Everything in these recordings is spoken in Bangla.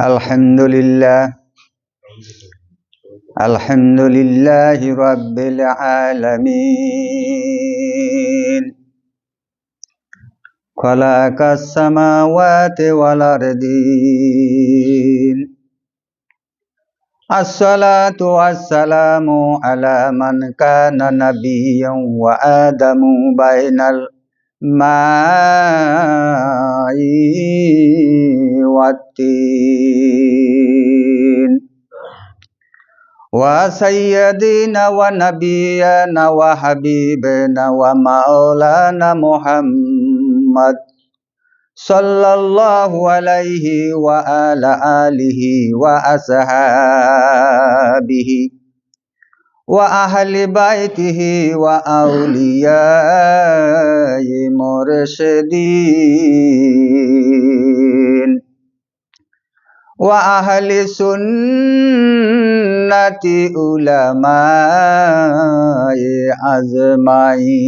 الحمد لله الحمد لله رب العالمين. خلق السماوات والأرضين. الصلاة والسلام على من كان نبيا وآدم بين والتين وسيدنا ونبينا وحبيبنا ومولانا محمد صلى الله عليه وعلى آله وأصحابه وأهل بيته وأولياء مرشدين وأهل سنة علماء أجمعين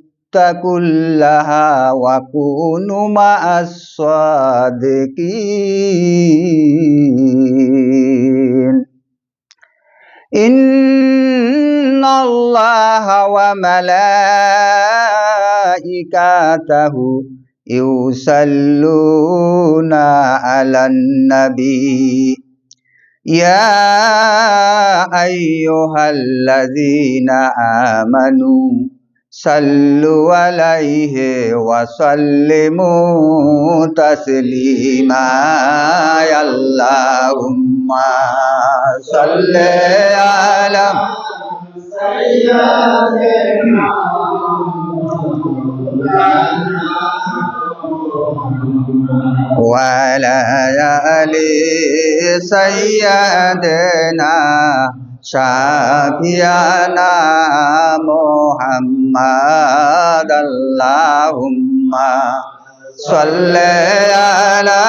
اتقوا الله وكونوا مع الصادقين. إن الله وملائكته يصلون على النبي. يا أيها الذين آمنوا صلوا عليه وسلموا تسليما. اللهم صل على سيدنا وعلى آل سيدنا شافينا محمد اللهم صل على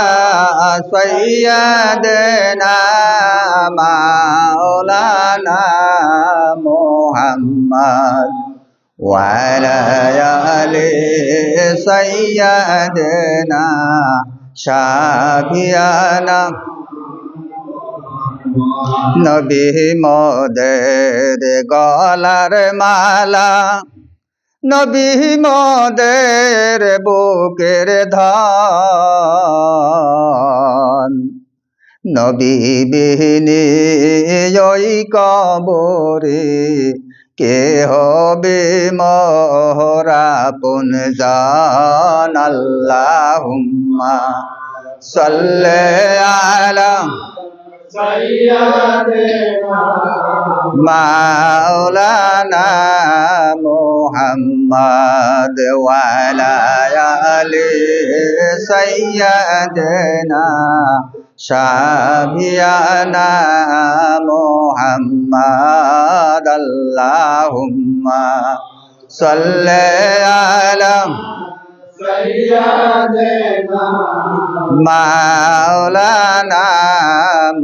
سيدنا مولانا محمد وعلى آل سيدنا شافينا নবী মদের গলার মালা, নবী মদের বুকের ধন। নবী বিহীনে ওই কবরে কে হবে মহরা পুন জান। আল্লাহুম্মা সাল্লি আলা মাওলানা মোহাম্মদ ওয়ালায়ালি সৈয়দনা শাহিয়ানা মোহাম্মদ আল্লাহুম্মা সাল্লি আলা মাওলানা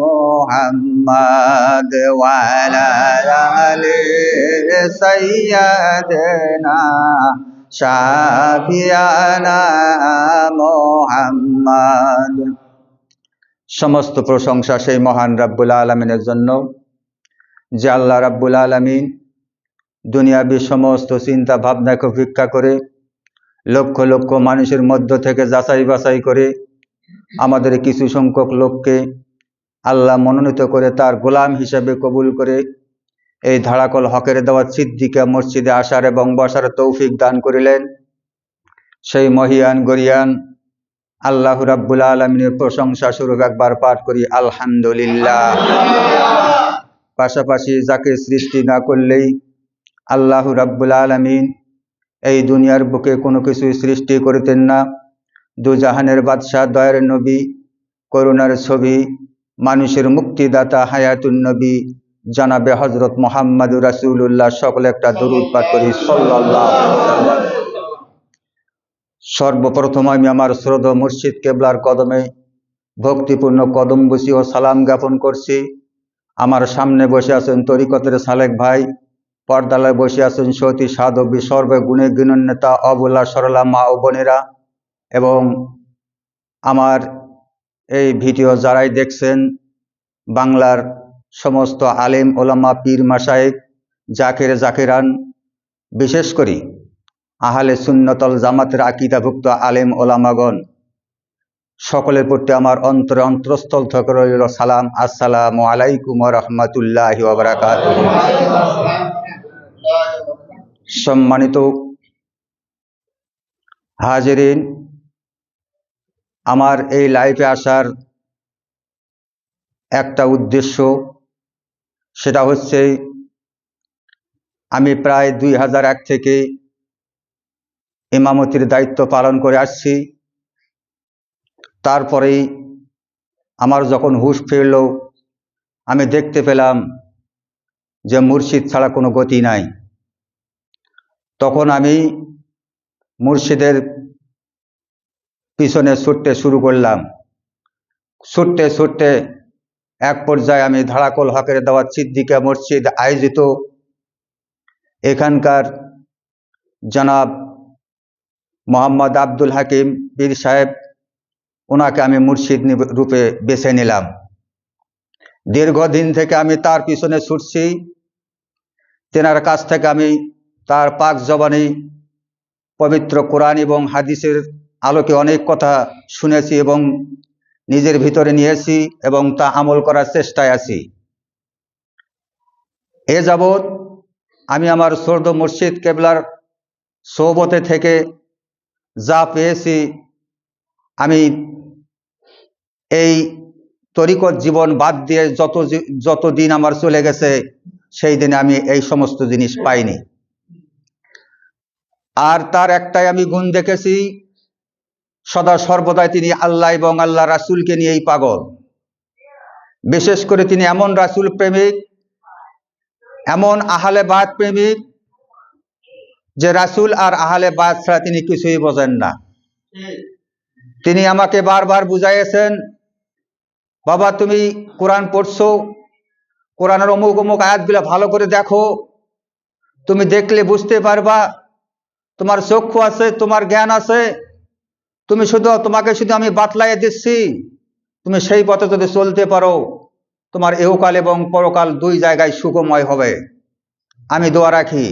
মোহাম্মদ ওয়ালা আলি সাইয়াদেনা শাফিয়ানা মোহাম্মদ। সমস্ত প্রশংসা সেই মহান রাব্বুল আলমিনের জন্য যে আল্লাহ রাব্বুল আলমিন দুনিয়াবি সমস্ত চিন্তা ভাবনাকে উপেক্ষা করে লক্ষ লক্ষ মানুষের মধ্য থেকে যাচাই বাছাই করে আমাদের কিছু সংখ্যক লোককে আল্লাহ মনোনীত করে তার গোলাম হিসাবে কবুল করে এই ধারাকল হকের দেওয়া সিদ্দিকা মসজিদে আসার এবং বসার তৌফিক দান করিলেন। সেই মহিয়ান, গরিয়ান আল্লাহ রাব্বুল আলমিনের প্রশংসা স্বরূপ একবার পাঠ করি, আলহামদুলিল্লাহ। পাশাপাশি যাকে সৃষ্টি না করলেই আল্লাহ রাব্বুল আলমিন এই দুনিয়ার বুকে কোনো কিছুই সৃষ্টি করিতেন না। দুজাহানের বাদশাহ দয়ের নবী, করুণার ছবি, মানুষের মুক্তিদাতা হায়াতুন নবী, জানাবে হজরত মোহাম্মদুর রাসূলুল্লাহ, সকলে একটা দরুদ পাঠ করি। সর্বপ্রথম আমি আমার শ্রদ্ধ মুর্শিদ কেবলার কদমে ভক্তিপূর্ণ কদম বসি ও সালাম জ্ঞাপন করছি। আমার সামনে বসে আছেন তরিকতের সালেক ভাই পর্দালায় বসে আছেন সতী সাধবী সর্বে গুণে গুণন্যতা অবলা, সরলা, মা ও বোনেরা। এবং আমার এই ভিডিও যারাই দেখছেন, বাংলার সমস্ত আলেম, ওলামা, পীর মাসায়েক জাকের, জাকেরান, বিশেষ করি আহলে সুন্নতল জামাতের আকিদাভুক্ত আলেম, ওলামাগণ, সকলের প্রতি আমার অন্তরে অন্তরস্থল থেকে রইল সালাম। আসসালামু আলাইকুম রহমতুল্লাহ সম্মানিত হাজিরিন, আমার এই লাইফে আসার একটা উদ্দেশ্য, সেটা হচ্ছে আমি প্রায় দুই হাজার এক থেকে ইমামতির দায়িত্ব পালন করে আসছি। তারপরেই আমার যখন হুশ ফিরল, আমি দেখতে পেলাম যে মুর্শিদ ছাড়া কোনো গতি নাই। তখন আমি মুর্শিদের পিছনে ছুটতে শুরু করলাম। ছুটতে ছুটতে এক পর্যায়ে আমি ধারাকল হকের দেওয়া সিদ্দিকা মসজিদ আয়োজিত। এখানকার জনাব মোহাম্মদ আব্দুল হাকিম পীর সাহেব ওনাকে আমি মুর্শিদ রূপে বেছে নিলাম। দীর্ঘদিন থেকে আমি তার পিছনে ছুটছি। তেনার কাছ থেকে আমি তার পাক জবানি, পবিত্র কোরআন এবং হাদিসের আলোকে অনেক কথা শুনেছি এবং নিজের ভিতরে নিয়েছি এবং তা আমল করার চেষ্টায় আছি। এ যাবৎ আমি আমার সর্দ মুর্শিদ কেবলার সৌবতে থেকে যা পেয়েছি, আমি এই তরিকত জীবন বাদ দিয়ে যত যত দিন আমার চলে গেছে, সেই দিনে আমি এই সমস্ত জিনিস পাইনি। আর তার একটাই আমি গুণ দেখেছি, সদা সর্বদাই তিনি আল্লাহ এবং আল্লাহ রাসূলকে নিয়েই পাগল। বিশেষ করে তিনি এমন রাসূল প্রেমিক, এমন আহলে বাদ প্রেমিক, যে রাসূল আর আহলে বাদ ছাড়া তিনি কিছুই বোঝেন না। তিনি আমাকে বারবার বুঝাইয়েছেন, বাবা তুমি কোরআন পড়ছো, কোরআনের অমুক অমুক আয়াতগুলো ভালো করে দেখো, তুমি দেখলে বুঝতে পারবা তোমার চক্ষু আছে, তোমার জ্ঞান আছে। তুমি শুধু, তোমাকে শুধু আমি বাতলাইয়ে দিচ্ছি। তুমি সেই পথে যদি চলতে পারো, তোমার এহকাল এবং পরকাল দুই জায়গায় সুখময় হবে। আমি দোয়া রাখি,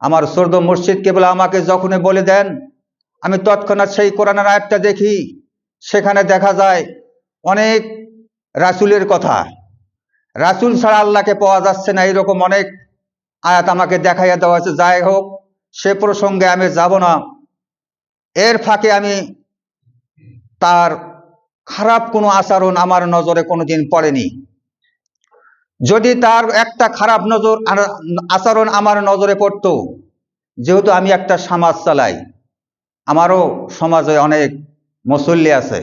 আমার সর্দ মসজিদ কেবল আমাকে যখনই বলে দেন, আমি তৎক্ষণাৎ সেই কোরআনের আয়াতটা দেখি। সেখানে দেখা যায়, অনেক রাসূলের কথা। রাসূল ছাড়া আল্লাহকে পাওয়া যাচ্ছে না, এরকম অনেক আয়াত আমাকে দেখাইয়া দেওয়া হয়েছে। যাই হোক সে প্রসঙ্গে আমি যাব না। এর ফাঁকে আমি তার খারাপ কোনো আচরণ আমার নজরে কোনোদিন পড়েনি। যদি তার একটা খারাপ নজর আচরণ আমার নজরে পড়তো, যেহেতু আমি একটা সমাজ চালাই, আমারও সমাজে অনেক মুসল্লি আছে।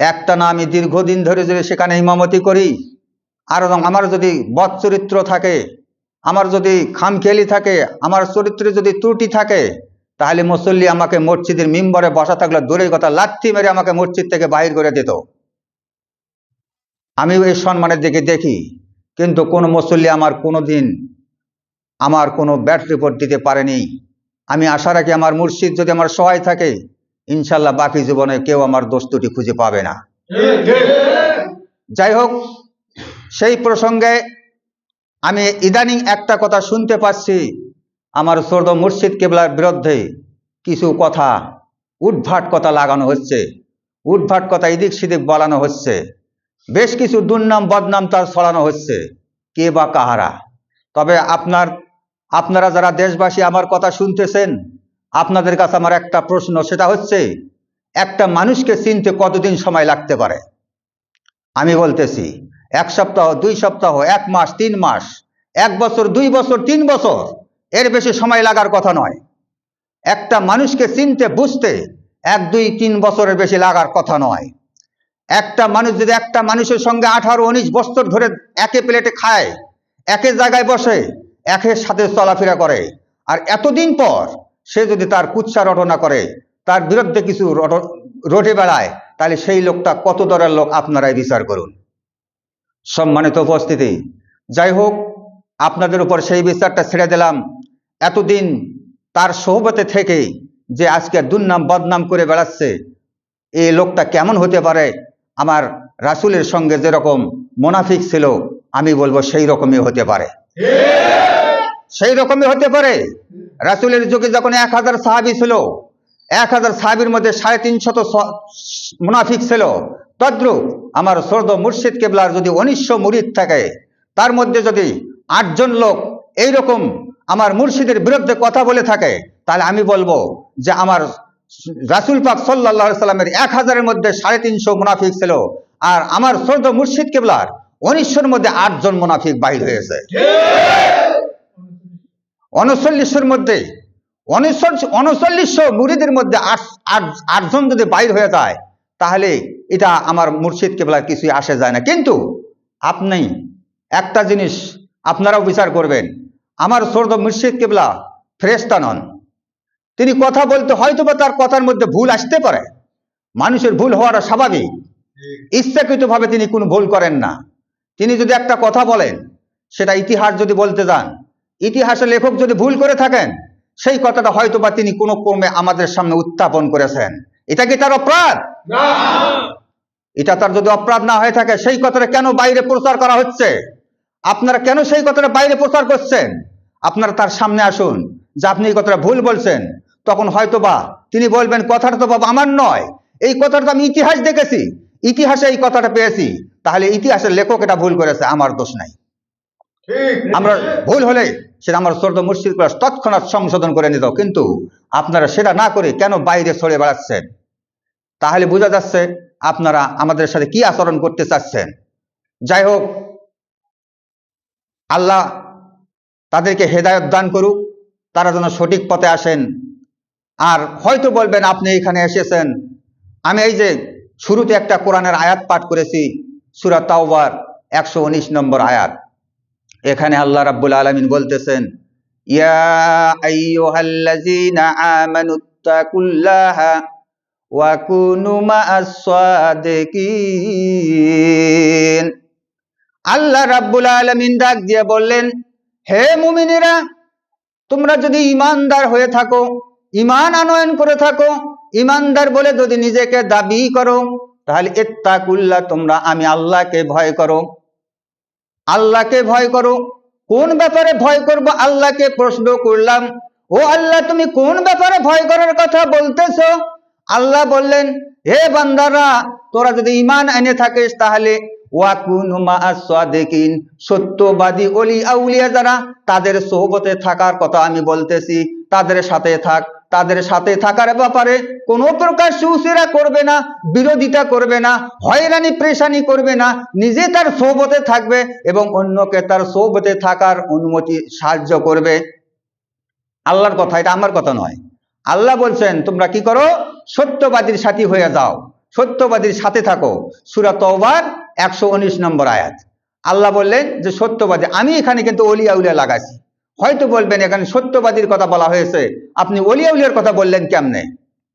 একটা না আমি দীর্ঘদিন ধরে যদি সেখানে ইমামতি করি, আর আমার যদি বদ চরিত্র থাকে আমার যদি খামখেয়ালি থাকে আমার চরিত্রে যদি ত্রুটি থাকে তাহলে মুসল্লি আমাকে মসজিদের মিম্বরে বসা থাকলে দূরের কথা লাথি মেরে আমাকে মসজিদ থেকে বাহির করে দিত। আমি এই সম্মানের দিকে দেখি কিন্তু কোনো মুসল্লি আমার কোনো দিন আমার কোনো ব্যাট রিপোর্ট দিতে পারেনি। আমি আশা রাখি আমার মুর্শিদ যদি আমার সহায় থাকে ইনশাল্লাহ বাকি জীবনে কেউ আমার দোস্তুটি খুঁজে পাবে না। যাই হোক সেই প্রসঙ্গে আমি ইদানিং একটা কথা শুনতে পাচ্ছি। আমার সর্দ মুর্শিদ কেবলার বিরুদ্ধে কিছু কথা উদ্ভাট কথা লাগানো হচ্ছে। উদ্ভাট কথা এদিক সেদিক বলানো হচ্ছে। বেশ কিছু দুর্নাম, বদনাম তার ছড়ানো হচ্ছে, কে বা কাহারা। তবে আপনার, আপনারা যারা দেশবাসী আমার কথা শুনতেছেন, আপনাদের কাছে আমার একটা প্রশ্ন, সেটা হচ্ছে, একটা মানুষকে চিনতে কতদিন সময় লাগতে পারে? আমি বলতেছি এক সপ্তাহ, দুই সপ্তাহ, এক মাস, তিন মাস, এক বছর, দুই বছর, তিন বছর, এর বেশি সময় লাগার কথা নয়। একটা মানুষকে চিনতে, বুঝতে এক, দুই, তিন বছরের বেশি লাগার কথা নয়। একটা মানুষ যদি একটা মানুষের সঙ্গে আঠারো, উনিশ বছর ধরে একে প্লেটে খায়, একে জায়গায় বসে একের সাথে চলাফেরা করে, আর এতদিন পর সে যদি তার কুৎসা রটনা করে, তার বিরুদ্ধে কিছু রটে বেড়ায়, তাহলে সেই লোকটা কত দরের লোক আপনারাই বিচার করুন। সম্মানিত উপস্থিতি। যাই হোক, আপনাদের উপর সেই বিচারটা ছেড়ে দিলাম। এতদিন তার সোহবতে থেকে যে আজকে দুর্নাম বদনাম করে বেড়াচ্ছে এই লোকটা কেমন হতে পারে? আমার রাসুলের সঙ্গে যেরকম মোনাফিক ছিল, আমি বলব সেই রকমই হতে পারে। সেই রকমই হতে পারে। রাসূলের যুগে যখন এক হাজার সাহাবি ছিল, এক হাজার সাহাবির মধ্যে সাড়ে তিনশত মুনাফিক ছিল তদ্রুপ আমার সর্দ মুর্শিদ কেবলার যদি অনিশ্ব মুরিদ থাকে, তার মধ্যে যদি আটজন লোক এই রকম আমার মুর্শিদের বিরুদ্ধে কথা বলে থাকে, তাহলে আমি বলব যে আমার রাসুল পাক সাল্লাহ সাল্লামের এক হাজারের মধ্যে সাড়ে তিনশো মুনাফিক ছিল, আর আমার সর্দ মুর্শিদ কেবলার অনিশ্বর মধ্যে আটজন মুনাফিক বাহির হয়েছে। উনচল্লিশের মধ্যে উনচল্লিশশো মুরিদের মধ্যে আট- আটজন যদি বাইর হয়ে যায় তাহলে এটা আমার মুর্শিদ কেবলার কিছুই আসে যায় না। কিন্তু আপনি একটা জিনিস আপনারাও বিচার করবেন। আমার সর্দ মুর্শিদ কেবলা ফ্রেস্তা নন। তিনি কথা বলতে হয়তো বা তার কথার মধ্যে ভুল আসতে পারে। মানুষের ভুল হওয়াটা স্বাভাবিক। ইচ্ছাকৃতভাবে তিনি কোনো ভুল করেন না। তিনি যদি একটা কথা বলেন, সেটা ইতিহাস যদি বলতে যান ইতিহাসের লেখক যদি ভুল করে থাকেন, সেই কথাটা হয়তো বা তিনি কোনো ক্রমে আমাদের সামনে উত্থাপন করেছেন। এটা কি তার অপরাধ? এটা তার যদি অপরাধ না হয়ে থাকে সেই কথাটা কেন বাইরে প্রচার করা হচ্ছে? আপনারা কেন সেই কথাটা বাইরে প্রচার করছেন? আপনারা তার সামনে আসুন যে আপনি এই কথাটা ভুল বলছেন। তখন হয়তো বা তিনি বলবেন কথাটা তো বাবা আমার নয়। এই কথাটা তো আমি ইতিহাস দেখেছি। ইতিহাসে এই কথাটা পেয়েছি। তাহলে ইতিহাসের লেখক এটা ভুল করেছে আমার দোষ নাই। আমরা ভুল হলে সেটা আমার সর্দ মুর্শিদ তৎক্ষণাৎ সংশোধন করে নিত। কিন্তু আপনারা সেটা না করে কেন বাইরে ছড়ে বেড়াচ্ছেন? তাহলে বোঝা যাচ্ছে আপনারা আমাদের সাথে কি আচরণ করতে চাচ্ছেন। যাই হোক, আল্লাহ তাদেরকে হেদায়ত দান করুক, তারা যেন সঠিক পথে আসেন। আর হয়তো বলবেন, আপনি এখানে এসেছেন। আমি এই যে শুরুতে একটা কোরআনের আয়াত পাঠ করেছি, সুরা তাওবার, একশো উনিশ নম্বর আয়াত। এখানে আল্লাহ রাব্বুল আলামিন বলতেছেন, ইয়া আল্লাহ রাব্বুল আলামিন ডাক দিয়ে বললেন, হে মুমিনেরা, তোমরা যদি ইমানদার হয়ে থাকো ইমান আনয়ন করে থাকো ইমানদার বলে যদি নিজেকে দাবি করো, তাহলে ইত্তাকুল্লাহ তোমরা আমি আল্লাহকে ভয় করো। আল্লাহকে ভয় করো। কোন ব্যাপারে ভয় করব? আল্লাহকে প্রশ্ন করলাম, ও আল্লাহ, তুমি কোন ব্যাপারে ভয় করার কথা বলতেছো? আল্লাহ বললেন, হে বান্দারা, তোরা যদি ইমান এনে থাকিস, তাহলে সত্যবাদী অলি আউলিয়া যারা, তাদের সোহবতে থাকার কথা আমি বলতেছি। তাদের সাথে থাক, তাদের সাথে থাকার ব্যাপারে কোনো প্রকার সুসেরা করবে না, বিরোধিতা করবে না, হয়রানি প্রেশানি করবে না, নিজে তার সোহবতে থাকবে এবং অন্যকে তার সোহবতে থাকার অনুমতি সাহায্য করবে। আল্লাহর কথা, এটা আমার কথা নয়। আল্লাহ বলছেন, তোমরা কি করো? সত্যবাদীর সাথী হয়ে যাও। সত্যবাদীর সাথে থাকো। সুরা তওবার একশো উনিশ নম্বর আয়াত। আল্লাহ বললেন যে, সত্যবাদী, আমি এখানে কিন্তু অলিয়া উলিয়া লাগাইছি। হয়তো বলবেন, এখানে সত্যবাদীর কথা বলা হয়েছে। আপনি অলিয়া উলিয়ার কথা বললেন কেমনে?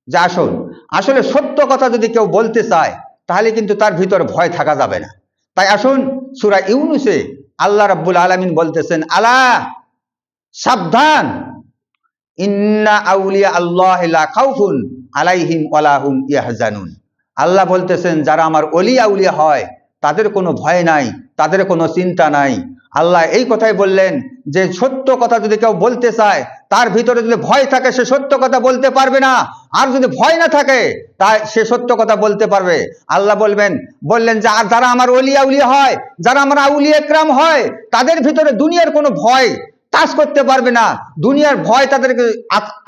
যে আসুন, আসলে সত্য কথা যদি কেউ বলতে চায়, তাহলে কিন্তু তার ভিতর ভয় থাকা যাবে না। তাই আসুন, সুরা ইউনুসে আল্লাহ রাব্বুল আলামিন বলতেছেন, আলা সাবধান ইন্না আউলিয়া আল্লাহ আলাইহিম আল্লাহ বলতেছেন, যারা আমার অলি আউলিয়া হয়, তাদের কোনো ভয় নাই, তাদের কোনো চিন্তা নাই। আল্লাহ এই কথাই বললেন যে, সত্য কথা যদি কেউ বলতে চায়, তার ভিতরে যদি ভয় থাকে, সে সত্য কথা বলতে পারবে না। আর যদি ভয় না থাকে তাই সে সত্য কথা বলতে পারবে। আল্লাহ বলবেন, বললেন যে, আর যারা আমার অলিয়া উলিয়া হয়, যারা আমার আউলিয়া একরাম হয়, তাদের ভিতরে দুনিয়ার কোনো ভয় তাস করতে পারবে না, দুনিয়ার ভয় তাদেরকে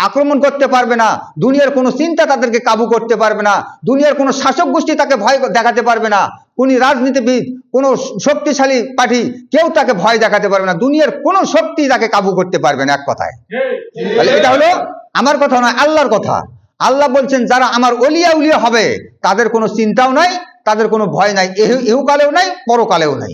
আক্রমণ করতে পারবে না, দুনিয়ার কোনো চিন্তা তাদেরকে কাবু করতে পারবে না, দুনিয়ার কোনো শাসক গোষ্ঠী তাকে ভয় দেখাতে পারবে না, কোন রাজনীতিবিদ, কোনো শক্তিশালী পার্টি কেউ তাকে ভয় দেখাতে পারবে না, দুনিয়ার কোনো শক্তি তাকে কাবু করতে পারবে না এক কথায়। তাহলে এটা হলো আমার কথা নয়, আল্লাহর কথা। আল্লাহ বলছেন, যারা আমার অলিয়া উলিয়া হবে, তাদের কোনো চিন্তাও নাই, তাদের কোনো ভয় নাই, এহু ইহুকালেও নাই, পরকালেও নাই।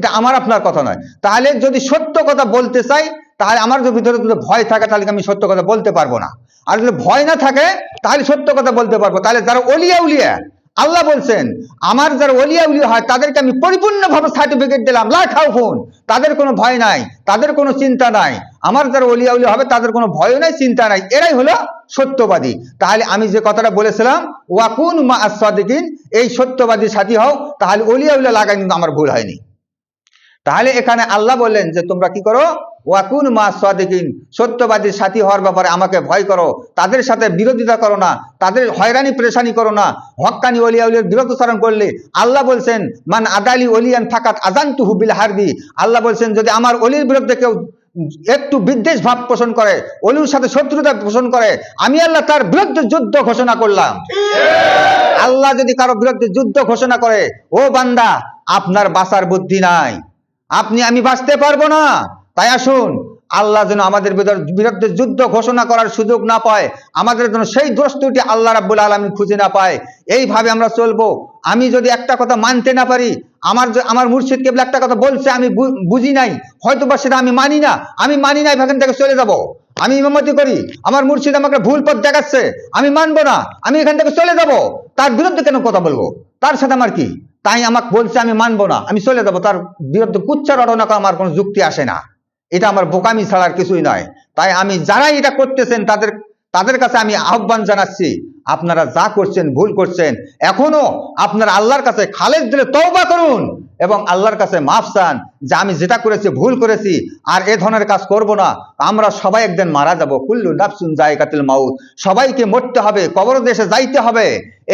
এটা আমার আপনার কথা নয়। তাহলে যদি সত্য কথা বলতে চাই, তাহলে আমার যদি ভিতরে যদি ভয় থাকে, তাহলে আমি সত্য কথা বলতে পারব না। আর যদি ভয় না থাকে, তাহলে সত্য কথা বলতে পারব। তাহলে যারা অলিয়া উলিয়া, আল্লাহ বলছেন, আমার যারা অলিয়া উলিয়া হয়, তাদেরকে আমি পরিপূর্ণভাবে সার্টিফিকেট দিলাম। লা খাউফুন, তাদের কোনো ভয় নাই, তাদের কোনো চিন্তা নাই। আমার যারা অলিয়া উলিয়া হবে, তাদের কোনো ভয় নাই, চিন্তা নাই। এরাই হলো সত্যবাদী। তাহলে আমি যে কথাটা বলেছিলাম, ওয়াকুন মা আসাদিকিন এই সত্যবাদীর সাথী হও, তাহলে অলিয়া উলিয়া লাগাই কিন্তু আমার ভুল হয়নি। তাহলে এখানে আল্লাহ বললেন যে, তোমরা কি করো? ওয়াকুন মা সাদিকিন। সত্যবাদীর সাথী হওয়ার ব্যাপারে আমাকে ভয় করো। তাদের সাথে বিরোধিতা করো না। তাদের হয়রানি, পরেশানি করো না। হক্কানি অলিয়া উলিয়ার বিরোধচারণ করলে আল্লাহ বলছেন, মান আদালি অলিয়ান ফাকাত আজান্তু হুবিল হারবি। আল্লাহ বলছেন, যদি আমার অলির বিরুদ্ধে কেউ একটু বিদ্বেষ ভাব পোষণ করে অলির সাথে শত্রুতা পোষণ করে, আমি আল্লাহ তার বিরুদ্ধে যুদ্ধ ঘোষণা করলাম। আল্লাহ যদি কারও বিরুদ্ধে যুদ্ধ ঘোষণা করে, ও বান্দা, আপনার বাসার বুদ্ধি নাই। আপনি, আমি বাঁচতে পারব না। তাই আসুন, আল্লাহ যেন আমাদের বিরুদ্ধে- যুদ্ধ ঘোষণা করার সুযোগ না পায়, আমাদের জন্য সেই দোষটি আল্লাহ রাব্বুল আলমী খুঁজে না পায়। এইভাবে আমরা চলবো। আমি যদি একটা কথা মানতে না পারি, আমার আমার মুর্শিদ কেবল একটা কথা বলছে, আমি বুঝি নাই। হয়তো বা সেটা আমি মানি না। আমি মানি নাই এখান থেকে চলে যাব। আমি ইমামতি করি, আমার মুর্শিদ আমাকে ভুল পথ দেখাচ্ছে। আমি মানবো না, আমি এখান থেকে চলে যাব। তার বিরুদ্ধে কেন কথা বলব? তার সাথে আমার কি? তাই আমাকে বলছে, আমি মানবো না। আমি চলে যাব, তার বিরুদ্ধে কুচ্ছা রটনা আমার কোনো যুক্তি আসে না। এটা আমার বোকামি ছাড়ার কিছুই নয়। তাই আমি যারাই এটা করতেছেন, তাদের তাদের কাছে আমি আহ্বান জানাচ্ছি, আপনারা যা করছেন, ভুল করছেন, এখনও আপনারা আল্লাহর কাছে খালেদ দিলে তওবা করুন এবং আল্লাহর কাছে মাফ চান। যে আমি যেটা করেছি, ভুল করেছি, আর এ ধরনের কাজ করব না, আমরা সবাই একদিন মারা যাব। কুল্লু নাফসুন জায়গাতুল মাউত। সবাইকে মরতে হবে কবর দেশে যাইতে হবে।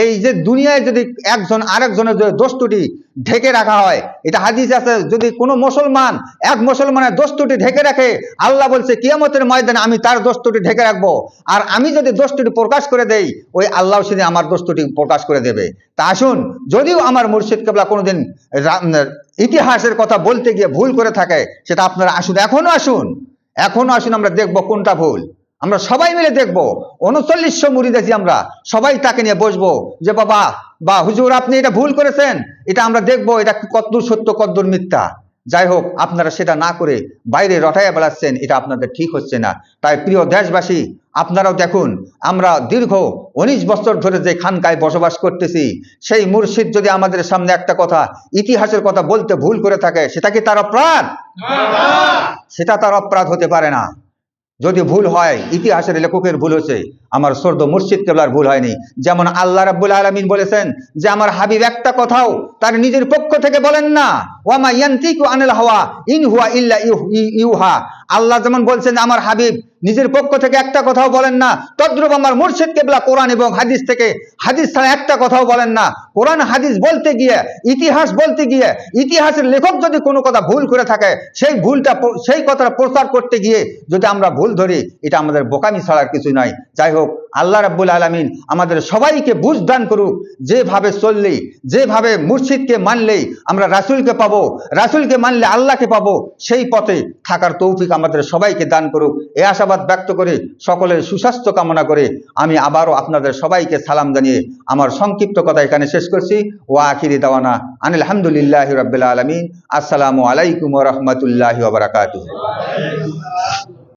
এই যে দুনিয়ায় যদি একজন আরেকজনের যদি দোষটুটি ঢেকে রাখা হয়, এটা হাদিস আছে, যদি কোনো মুসলমান, এক মুসলমানের দোষটুটি ঢেকে রাখে, আল্লাহ বলছে, কিয়ামতের ময়দানে আমি তার দোষটুটি ঢেকে রাখব। আর আমি যদি দোষটুটি প্রকাশ করে দেই, ওই আল্লাহ সেদিন আমার দোষটুটি প্রকাশ করে দেবে। তা আসুন, যদিও আমার মুর্শিদ কেবলা কোনোদিন ইতিহাসের কথা বলতে গিয়ে ভুল করে থাকে, সেটা আপনারা আসুন, এখনও আসুন এখনও আসুন, আমরা দেখব কোনটা ভুল। আমরা সবাই মিলে দেখব, উনচল্লিশশো মুড়ি দেখি আমরা সবাই তাকে নিয়ে বসবো যে, বাবা, বা হুজুর, আপনি এটা ভুল করেছেন, এটা আমরা দেখব, এটা কতদূর সত্য, কতদূর মিথ্যা। যাই হোক আপনারা সেটা না করে বাইরে রটাইয়া বেড়াচ্ছেন এটা আপনাদের ঠিক হচ্ছে না। তাই প্রিয় দেশবাসী আপনারাও দেখুন আমরা দীর্ঘ উনিশ বছর ধরে যে খানকায় বসবাস করতেছি সেই মুর্শিদ যদি আমাদের সামনে একটা কথা ইতিহাসের কথা বলতে ভুল করে থাকে সেটা কি তার অপরাধ? সেটা তার অপরাধ হতে পারে না। যদি ভুল হয়, ইতিহাসের লেখকের ভুল হচ্ছে আমার সর্দ মুর্শিদ কেবলার ভুল হয়নি। যেমন আল্লাহ রাব্বুল আলমিন বলেছেন যে, আমার হাবিব একটা কথাও তার নিজের পক্ষ থেকে বলেন না। ওয়ামা ইয়ান্তিক আনিল হাওয়া, ইন হুয়া ইল্লা ইউহা। আল্লাহ যেমন বলছেন আমার হাবিব নিজের পক্ষ থেকে একটা কথাও বলেন না। তদ্রুপ আমার মুর্শিদ কেবলা কোরআন এবং হাদিস থেকে, হাদিস ছাড়া একটা কথাও বলেন না। কোরআন, হাদিস বলতে গিয়ে, ইতিহাস বলতে গিয়ে, ইতিহাসের লেখক যদি কোনো কথা ভুল করে থাকে, সেই ভুলটা সেই কথাটা প্রচার করতে গিয়ে যদি আমরা ভুল ধরি, এটা আমাদের বোকামি ছাড়ার কিছু নয়। যাই হোক আল্লাহ রাব্বুল আলমিন আমাদের সবাইকে বুঝ দান করুক। যেভাবে চললেই যেভাবে মুর্শিদকে মানলেই আমরা রাসূলকে পাবো। রাসূলকে মানলে আল্লাহকে পাবো। সেই পথে থাকার তৌফিক আমাদের সবাইকে দান করুক। এ আশাবাদ ব্যক্ত করে সকলের সুস্বাস্থ্য কামনা করে আমি আবারও আপনাদের সবাইকে সালাম জানিয়ে আমার সংক্ষিপ্ত কথা এখানে শেষ করছি। ও আখিরি দাওয়ানা আনিল আলহামদুলিল্লাহ রবিল আলমিন। আসসালামু আলাইকুম রহমতুল্লাহ বারাকাতুহ।